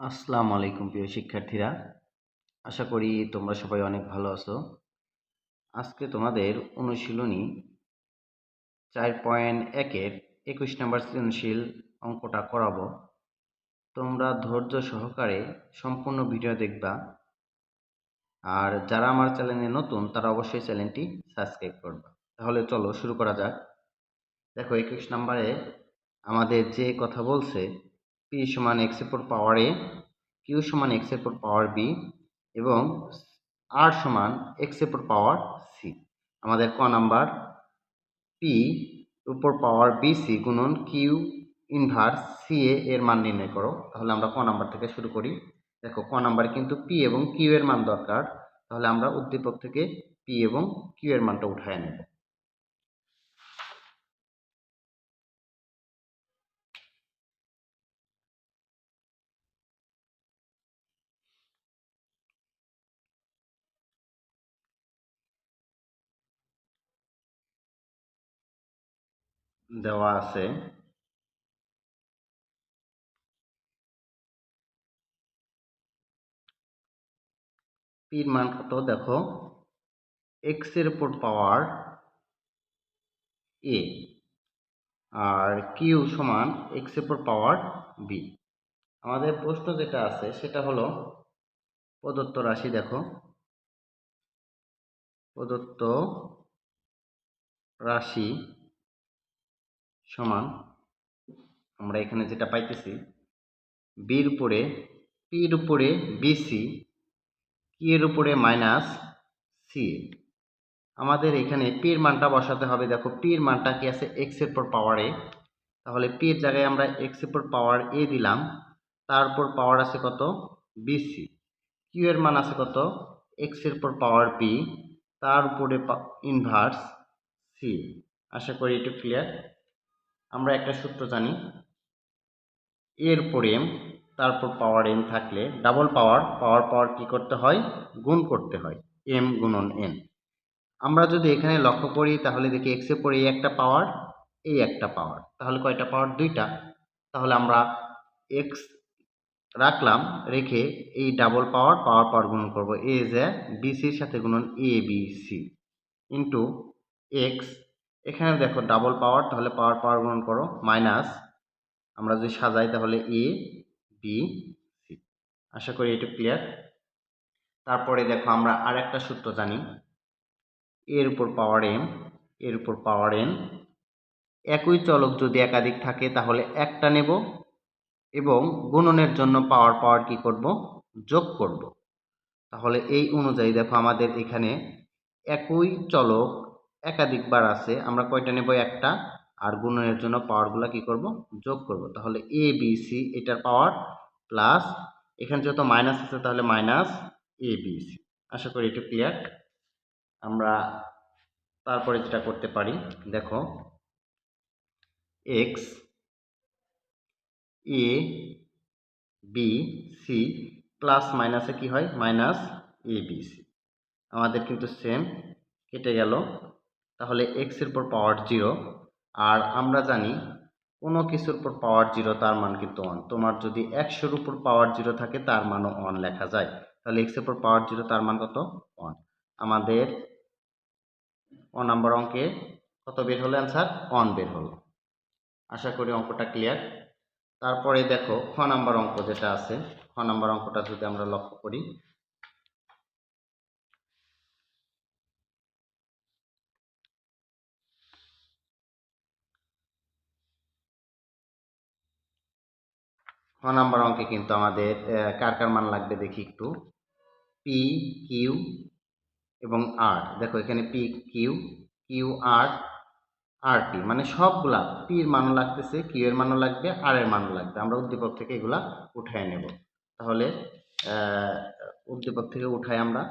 আসসালামু আলাইকুম, প্রিয় শিক্ষার্থীরা। আশা করি তোমরা সবাই অনেক ভালো আছো। আজকে তোমাদের অনুশীলনী চার পয়েন্ট একের একুশ নম্বর সৃজনশীল অঙ্কটা করাবো। তোমরা ধৈর্য সহকারে সম্পূর্ণ ভিডিও দেখবা। আর যারা আমার চ্যানেলে নতুন, তারা অবশ্যই চ্যানেলটি সাবস্ক্রাইব করবা। তাহলে চলো শুরু করা যাক। দেখো, একুশ নম্বরে আমাদের যে কথা বলছে পি সমান এক্সের পাওয়ার এ কিউ সমান এক্সের পাওয়ার বি এবং আর সমান এক্সের পাওয়ার সি আমাদের ক নাম্বার পি উপর পাওয়ার বি সি গুণন কিউ ইনভার্স সি এ এর মান নির্ণয় করো। তাহলে আমরা ক নাম্বার থেকে শুরু করি। দেখো, ক নাম্বারে কিন্তু পি এবং কিউ এর মান দরকার। তাহলে আমরা উদ্দীপক থেকে পি এবং কিউ এর মানটা উঠায় নেব। দেওয়া আছে। পির মান কত? দেখো এক্সের উপর পাওয়ার এ আর কিউ সমান এক্সের উপর পাওয়ার বি আমাদের প্রশ্ন যেটা আছে, সেটা হলো প্রদত্ত রাশি দেখো। প্রদত্ত রাশি সমান আমরা এখানে যেটা পাইতেছি বির উপরে পির উপরে বিসি কি এর উপরে মাইনাস সি আমাদের এখানে পির মানটা বসাতে হবে। দেখো পির মানটা কি আছে? এক্সের পর পাওয়ার তাহলে পির জায়গায় আমরা এক্সের পর পাওয়ার এ দিলাম। তারপর পাওয়ার আছে কত? বিসি কিউ এর মান আছে কত? এক্সের পর পাওয়ার পি তার উপরে ইনভার্স সি আশা করি একটু ক্লিয়ার আমরা একটা সূত্র জানি। এর উপর এম তারপর পাওয়ার এম থাকলে ডাবল পাওয়ার পাওয়ার পাওয়ার কি করতে হয়? গুণ করতে হয় এম গুণন এন আমরা যদি এখানে লক্ষ্য করি, তাহলে দেখি এক্সে পরে এই একটা পাওয়ার এই একটা পাওয়ার তাহলে কয়টা পাওয়ার দুইটা। তাহলে আমরা এক্স রাখলাম, রেখে এই ডাবল পাওয়ার পাওয়ার পাওয়ার গুণন করব এ যে বিসির সাথে গুণন A B C into X এখানে দেখো ডাবল পাওয়ার তাহলে পাওয়ার পাওয়ার গুণন করো মাইনাস আমরা যদি সাজাই তাহলে এ বি সি আশা করি এটা ক্লিয়ার তারপরে দেখো আমরা আর একটা সূত্র জানি। এর উপর পাওয়ার এম এর উপর পাওয়ার এন একই চলক যদি একাধিক থাকে তাহলে একটা নেব এবং গুণনের জন্য পাওয়ার পাওয়ার কি করব? যোগ করব। তাহলে এই অনুযায়ী দেখো আমাদের এখানে একই চলক একাধিকবার আছে, আমরা কয়টা নেব? একটা। আর গুণনের জন্য পাওয়ারগুলো কি করব? যোগ করব। তাহলে এ বি সি এটার পাওয়ার প্লাস এখানে যেহেতু মাইনাস আছে, তাহলে মাইনাস এ বি সি আশা করি একটু ক্লিয়ার আমরা তারপরে যেটা করতে পারি, দেখো X A B C plus মাইনাসে কি হয়? মাইনাস এ বি সি আমাদের কিন্তু সেম কেটে গেল। তাহলে এক্সের পর পাওয়ার জিরো আর আমরা জানি কোনো কিছুর উপর পাওয়ার জিরো তার মান কিন্তু ওয়ান তোমার যদি একশোর উপর পাওয়ার জিরো থাকে, তার মানও ওয়ান লেখা যায়। তাহলে এক্সের উপর পাওয়ার জিরো তার মান কত? ওয়ান আমাদের ও নাম্বার অঙ্কে কত বের হলো অ্যান্সার ওয়ান বের হলো। আশা করি অঙ্কটা ক্লিয়ার তারপরে দেখো, খ নাম্বার অঙ্ক যেটা আছে, খ নাম্বার অঙ্কটা যদি আমরা লক্ষ্য করি খ নাম্বার অঙ্কে কিন্তু আমাদের কার কার মান লাগবে দেখি একটু। পি কিউ এবং আর দেখো, এখানে P Q Q R R T মানে সবগুলা পির মানও লাগতেছে কিউ এর মানও লাগবে আর এর মানও লাগবে। আমরা উদ্দীপক থেকে এগুলা উঠায় নেব। তাহলে উদ্দীপক থেকে উঠাই আমরা।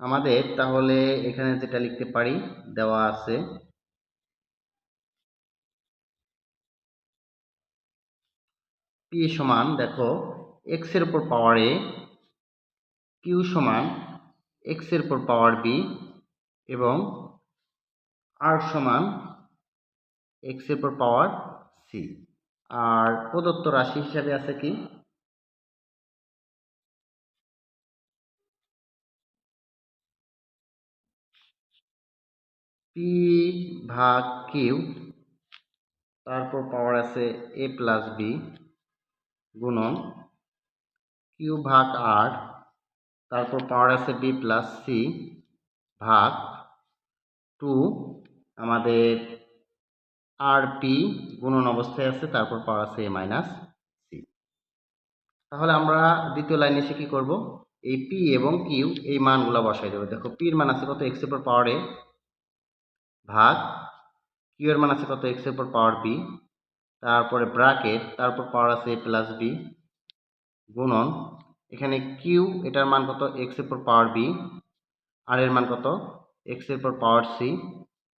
আমাদের তাহলে এখানে যেটা লিখতে পারি, দেওয়া আছে পি সমান, দেখো এক্সের উপর পাওয়ার এ কিউ সমান এক্সের উপর পাওয়ার বি এবং আর সমান এক্সের উপর পাওয়ার সি আর প্রদত্ত রাশি হিসাবে আছে কি? পি ভাগ কিউ তারপর পাওয়ার আছে এ প্লাস বি গুণন কিউ ভাগ আর তারপর পাওয়ার আছে বি প্লাস সি ভাগ টু আমাদের আর পি গুণন অবস্থায় আছে, তারপর পাওয়ার আছে এ মাইনাস সি তাহলে আমরা দ্বিতীয় লাইনে এসে কী করব? এই পি এবং কিউ এই মানগুলো বসাই দেবো। দেখো পির মান আছে কত? এক্সের পর পাওয়ার এ ভাগ কিউ এর মান আছে কত? এক্সের পর পাওয়ার বি তারপরে ব্রাকেট তারপর পাওয়ার আছে এ প্লাস বি গুণন। এখানে কিউ এটার মান কত? এক্সের পর পাওয়ার বি আর এর মান কত? এক্সের পর পাওয়ার সি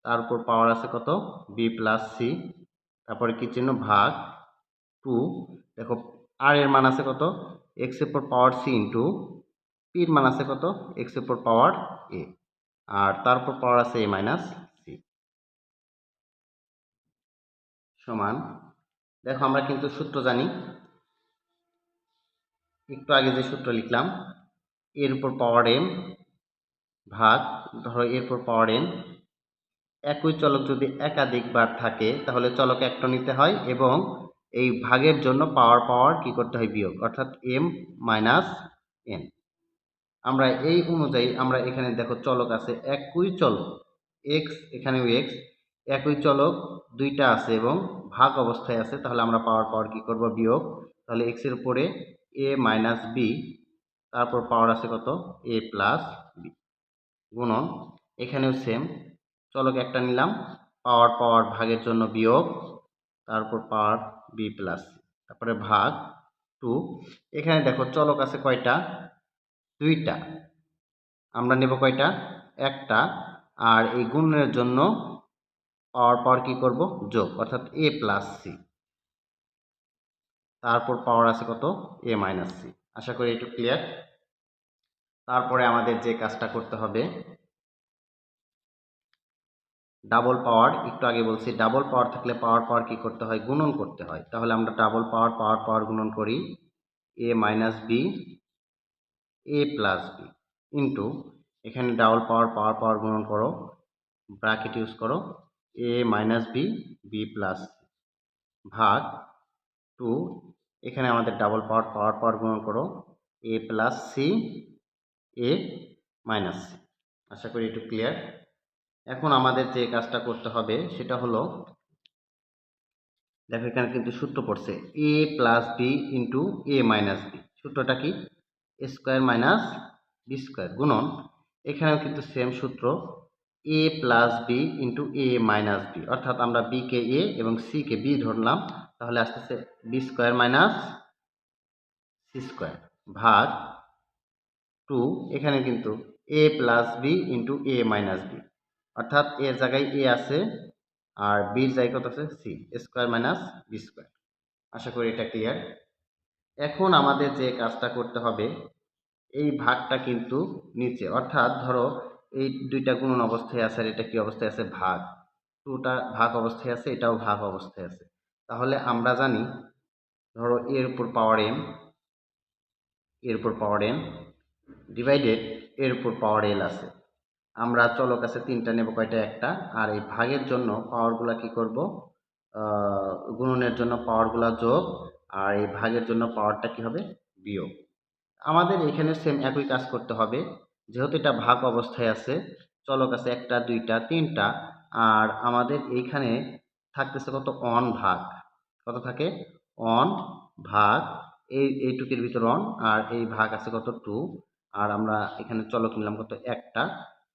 তারপর পাওয়ার আছে কত? বি প্লাস সি তারপরে কি চিহ্ন? ভাগ টু দেখো আর এর মান আছে কত? এক্সের পর পাওয়ার সি ইন্টু পির মান আছে কত? এক্সের পর পাওয়ার এ আর তারপর পাওয়ার আছে এ মাইনাস সি সমান দেখো আমরা কিন্তু সূত্র জানি। একটু আগে যে সূত্র লিখলাম, এর উপর পাওয়ার এম ভাগ, ধরো এর উপর পাওয়ার এন একই চলক যদি একাধিকবার থাকে, তাহলে চলক একটা নিতে হয় এবং এই ভাগের জন্য পাওয়ার পাওয়ার কি করতে হয়? বিয়োগ, অর্থাৎ এম মাইনাস এন আমরা এই অনুযায়ী আমরা এখানে দেখো চলক আছে একই চলক এক্স এখানেও এক্স একই চলক দুইটা আছে এবং ভাগ অবস্থায় আছে, তাহলে আমরা পাওয়ার পাওয়ার কি করব? বিয়োগ। তাহলে এক্সের উপরে এ মাইনাস বি তারপর পাওয়ার আছে কত? এ প্লাস বি গুণন, এখানেও সেম চলক একটা নিলাম। পাওয়ার পাওয়ার ভাগের জন্য বিয়োগ, তারপর পাওয়ার বি প্লাস তারপরে ভাগ টু এখানে দেখো চলক আছে কয়টা? দুইটা। আমরা নেব কয়টা? একটা। আর এই গুণনের জন্য পাওয়ার পাওয়ার কী করব? যোগ, অর্থাৎ এ প্লাস সি তারপর পাওয়ার আছে কত? এ মাইনাস সি আশা করি একটু ক্লিয়ার তারপরে আমাদের যে কাজটা করতে হবে ডাবল পাওয়ার একটু আগে বলছি ডাবল পাওয়ার থাকলে পাওয়ার পাওয়ার কি করতে হয়? গুণন করতে হয়। তাহলে আমরা ডাবল পাওয়ার পাওয়ার পাওয়ার গুণন করি। A minus B A plus B into এখানে ডাবল পাওয়ার পাওয়ার পাওয়ার গুণন করো। ব্র্যাকেট ইউজ করো। A minus B B plus ভাগ টু এখানে আমাদের ডাবল পাওয়ার পাওয়ার পাওয়ার গুণন করো। A plus C A minus C আশা করি একটু ক্লিয়ার এখন আমাদের যে কাজটা করতে হবে, সেটা হলো, দেখো এখানে কিন্তু সূত্র পড়ছে A plus B into A minus B সূত্রটা কি? স্কোয়ার মাইনাস বি স্কোয়ার গুণন, এখানেও কিন্তু সেম সূত্র। A plus B into A minus B অর্থাৎ আমরা বিকে এ এবং সিকে বি ধরলাম। তাহলে আসতেছে B square minus C square ভাগ টু এখানে কিন্তু A plus B into A minus B অর্থাৎ এর জায়গায় এ আছে আর বির জায়গায় কত আছে? C square minus B square আশা করি এটা ক্লিয়ার এখন আমাদের যে কাজটা করতে হবে, এই ভাগটা কিন্তু নিচে। অর্থাৎ ধরো এই দুইটা গুণন অবস্থায় আছে আর এটা কি অবস্থায় আছে? ভাগ। টুটা ভাগ অবস্থায় আছে, এটাও ভাগ অবস্থায় আছে। তাহলে আমরা জানি, ধরো এর উপর পাওয়ার এম এর উপর পাওয়ার এম ডিভাইডেড এর উপর পাওয়ার এল আছে। আমরা চলক আছে তিনটা, নেব কয়টা? একটা। আর এই ভাগের জন্য পাওয়ারগুলা কি করব? গুণনের জন্য পাওয়ারগুলা যোগ। আর এই ভাগের জন্য পাওয়ারটা কি হবে? বিয়োগ। আমাদের এখানে সেম একই কাজ করতে হবে। যেহেতু এটা ভাগ অবস্থায় আছে, চলক আছে একটা, দুইটা, তিনটা, আর আমাদের এইখানে থাকতেছে কত? অন ভাগ। কত থাকে? অন ভাগ, এই, এইটুকের ভিতর অন, আর এই ভাগ আছে কত? টু, আর আমরা এখানে চলক নিলাম কত? একটা।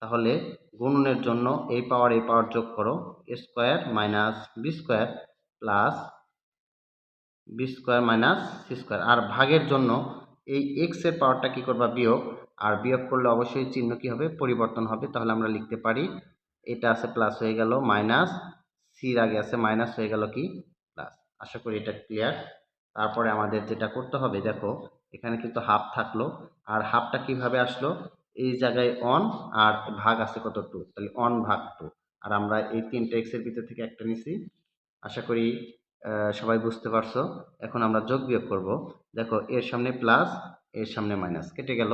তাহলে গুণনের জন্য এই পাওয়ার এই পাওয়ার যোগ করো। Square minus B square plus B square minus C square. আর ভাগের জন্য এই এক্সের পাওয়ারটা কী করবা বিয়োগ? আর বিয়োগ করলে অবশ্যই চিহ্ন কী হবে? পরিবর্তন হবে। তাহলে আমরা লিখতে পারি, এটা আছে প্লাস হয়ে গেল মাইনাস সির আগে আছে মাইনাস হয়ে গেল কি? প্লাস আশা করি এটা ক্লিয়ার তারপরে আমাদের যেটা করতে হবে, দেখো, এখানে কিন্তু হাফ থাকল। আর হাফটা কীভাবে আসলো? এই জায়গায় অন আর ভাগ আছে কত টু তাহলে অন ভাগ টু আর আমরা এই তিনটে এক্সের ভিতর থেকে একটা নিছি। আশা করি সবাই বুঝতে পারছ। এখন আমরা যোগ বিয়োগ করব। দেখো, এর সামনে প্লাস এর সামনে মাইনাস কেটে গেল।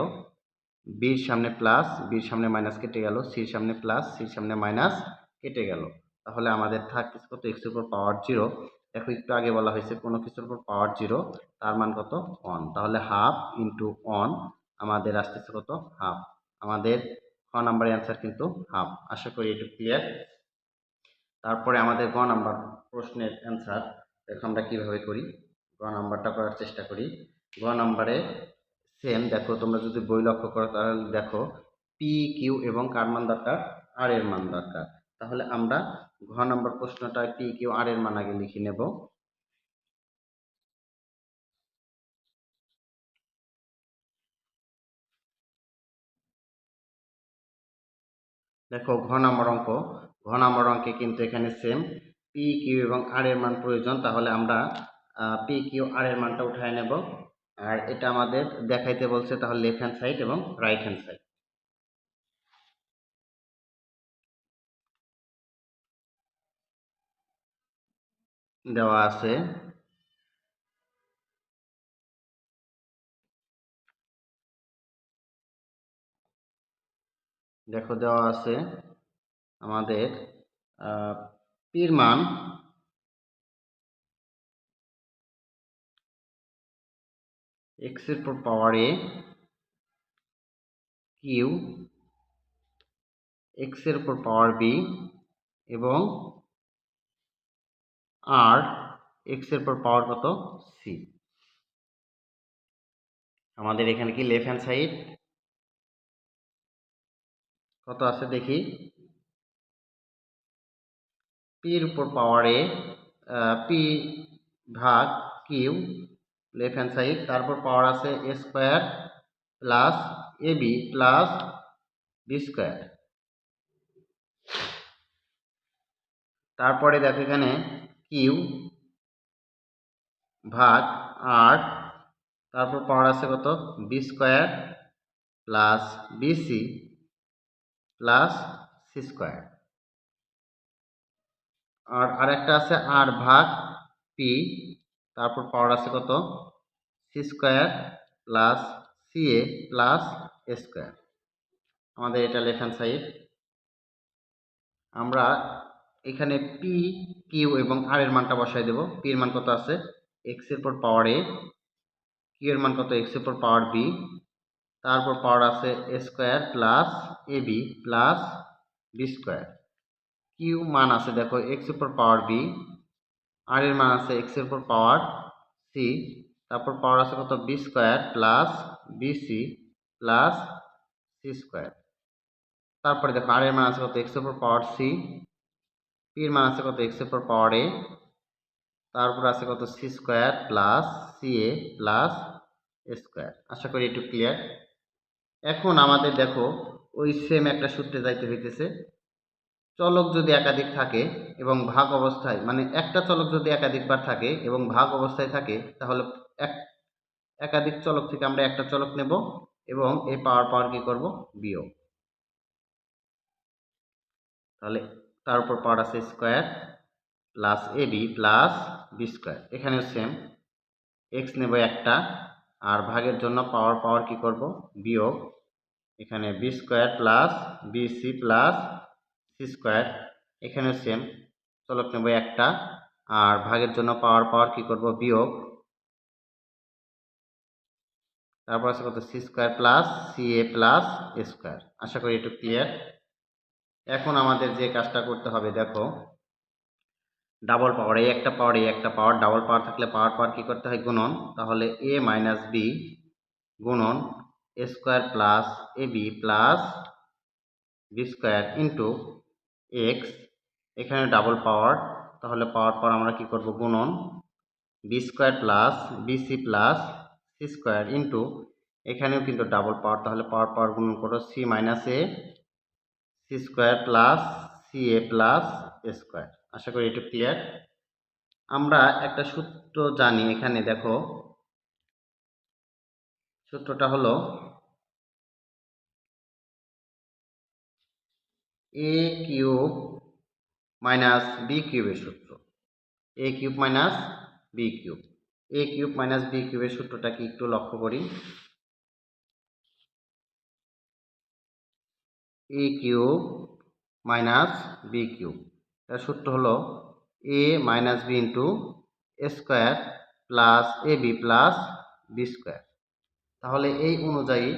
বির সামনে প্লাস বির সামনে মাইনাস কেটে গেল সির সামনে প্লাস সির সামনে মাইনাস কেটে গেল। তাহলে আমাদের থাকতেছে কত? এক্সের উপর পাওয়ার জিরো দেখো, একটু আগে বলা হয়েছে, কোনো কিছুর উপর পাওয়ার জিরো তার মান কত? ওয়ান তাহলে হাফ ইন্টু ওয়ান আমাদের আসতেছে কত? হাফ আমাদের খ নাম্বারের অ্যান্সার কিন্তু হাফ আশা করি একটু ক্লিয়ার তারপরে আমাদের গ নাম্বার প্রশ্নের অ্যান্সার দেখো আমরা কীভাবে করি? গ নাম্বারটা করার চেষ্টা করি। গ নাম্বারে সেম দেখো, তোমরা যদি বই লক্ষ্য করো, তাহলে দেখো পি কিউ এবং কার মান দরকার? আর এর মান দরকার। তাহলে আমরা ঘ নম্বর প্রশ্নটা পি কিউ আর এর মান আগে লিখে নেব। দেখো, ঘ নম্বর অঙ্ক। ঘ নম্বর অঙ্কে কিন্তু এখানে সেম পি কিউ এবং আর এর মান প্রয়োজন, তাহলে আমরা পি কিউ আর এর মানটা উঠায় নেব। আর এটা আমাদের দেখাইতে বলছে তাহলে লেফট হ্যান্ড সাইড এবং রাইট হ্যান্ড সাইড দেওয়া আছে। দেখো দেওয়া আছে আমাদের পির মান এক্সের পর পাওয়ার এ কিউ এক্সের উপর পাওয়ার বি এবং আর এক্সের পর পাওয়ার কত? সি আমাদের এখানে কি লেফট হ্যান্ড সাইড কত আছে দেখি? পির উপর পাওয়ার এ পি ভাগ কিউ লেফট হ্যান্ড সাইড তারপর পাওয়ার আছে A square plus A B plus B square তারপরে দেখো এখানে কিউ ভাগ আট তারপর পাওয়ার আছে কত? B square plus BC plus C square আর আরেকটা আছে আর ভাগ পি তারপর পাওয়ার আছে কত? C square plus C A plus square. আমাদের এটা লেফট সাইড আমরা এখানে পি কিউ এবং আর এর মানটা বসাই দেব। পি এর মান কত আছে? এক্সের পর পাওয়ার এ কিউ এর মান কত? এক্সের পর পাওয়ার বি তারপর পাওয়ার আছে square plus A B plus B square Q মান আছে দেখো এক্সের পর পাওয়ার বি আর এর মান আছে এক্সের পর পাওয়ার সি তারপর পাওয়ার আছে কত? B square plus B C plus C square তারপরে দেখো আর এর মান আছে কত? এক্সের পর পাওয়ার সি পির মান আছে কত? এক্সের পর পাওয়ার এ তারপর আছে কত? C square plus C A plus square আশা করি একটু ক্লিয়ার এখন আমাদের দেখো, ওই সেম একটা সূত্রে যাইতে হইতেছে। চলক যদি একাধিক থাকে এবং ভাগ অবস্থায় মানে একটা চলক যদি একাধিকবার থাকে এবং ভাগ অবস্থায় থাকে, তাহলে এক, একাধিক চলক থেকে আমরা একটা চলক নেব এবং এই পাওয়ার পাওয়ার কি করব? বিয়োগ। তাহলে তার উপর পাওয়ার আছে square plus A B plus B square. এখানেও সেম। এক্স নেব একটা আর ভাগের জন্য পাওয়ার পাওয়ার কি করব? বিয়োগ। এখানে B square plus B C plus C square, এখানেও সেম চলক নেব একটা, আর ভাগের জন্য পাওয়ার পাওয়ার কি করব? বিয়োগ। তারপর আছে কত? C square plus C A plus square আশা করি একটু ক্লিয়ার এখন আমাদের যে কাজটা করতে হবে, দেখো। ডাবল পাওয়ার এই একটা পাওয়ার এই একটা পাওয়ার ডাবল পাওয়ার থাকলে পাওয়ার পাওয়ার কী করতে হয়? গুণন। তাহলে এ মাইনাস বি গুণন A square plus A B plus B square into X এখানে ডাবল পাওয়ার তাহলে পাওয়ার পর আমরা কি করব? গুণন B square plus B C plus C square into এখানেও কিন্তু ডাবল পাওয়ার তাহলে পাওয়ার পাওয়ার গুণন করো C minus A C square plus C A plus A square আশা করি একটু ক্লিয়ার আমরা একটা সূত্র জানি এখানে, দেখো। সূত্রটা হলো এ কিউব মাইনাস বি কিউবের সূত্র। A cube minus B cube A cube minus B কিউবের সূত্রটা কি একটু লক্ষ্য করি? A cube minus B cube এর সূত্র হলো A minus B into square plus A B plus B square তাহলে এই অনুযায়ী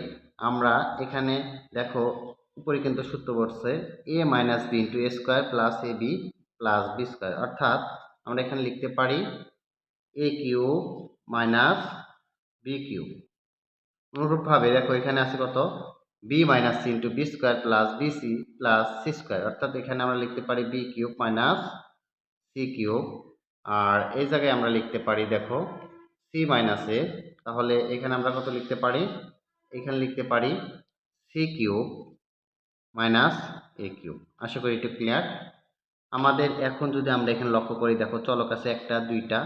আমরা এখানে দেখো উপরে কিন্তু সূত্র বসছে A minus B into A square plus A B plus B square অর্থাৎ আমরা এখানে লিখতে পারি A cube minus B cube অনুরূপভাবে দেখো এখানে আছে কত? B minus C into B square plus B C plus C square অর্থাৎ এখানে আমরা লিখতে পারি B cube minus C cube আর এই জায়গায় আমরা লিখতে পারি দেখো সি মাইনাস এ তাহলে এখানে আমরা কত লিখতে পারি? এখানে লিখতে পারি C cube minus A cube. আশা করি একটু ক্লিয়ার আমাদের এখন যদি আমরা এখানে লক্ষ্য করি, দেখো চলক আছে একটা, দুইটা,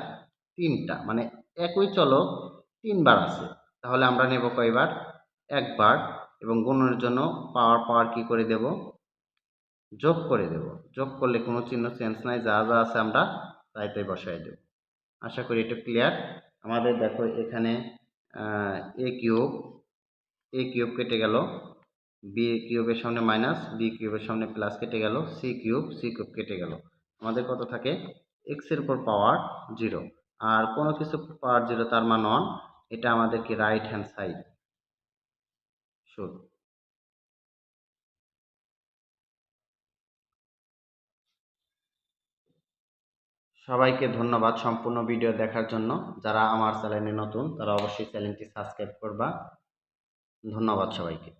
তিনটা মানে একই চলক তিনবার আছে। তাহলে আমরা নেব কয়বার? একবার, এবং গুণনের জন্য পাওয়ার পাওয়ার কি করে দেব? যোগ করে দেব। যোগ করলে কোনো চিহ্ন চেঞ্জ নাই, যা যা আছে আমরা তাই তাই বসাই দেব। আশা করি এটা ক্লিয়ার আমাদের দেখো এখানে এ কিউব এ কিউব কেটে গেল। বি কিউবের সামনে মাইনাস বি কিউবের সামনে প্লাস কেটে গেল সি কিউব সি কিউব কেটে গেল। আমাদের কত থাকে? এক্সের উপর পাওয়ার জিরো আর কোনো কিছু পাওয়ার জিরো তার মান ওয়ান এটা আমাদেরকে রাইট হ্যান্ড সাইড শুট সবাইকে ধন্যবাদ সম্পূর্ণ ভিডিও দেখার জন্য। যারা আমার চ্যানেলে নতুন, তারা অবশ্যই চ্যানেলটি সাবস্ক্রাইব করবা। ধন্যবাদ সবাইকে।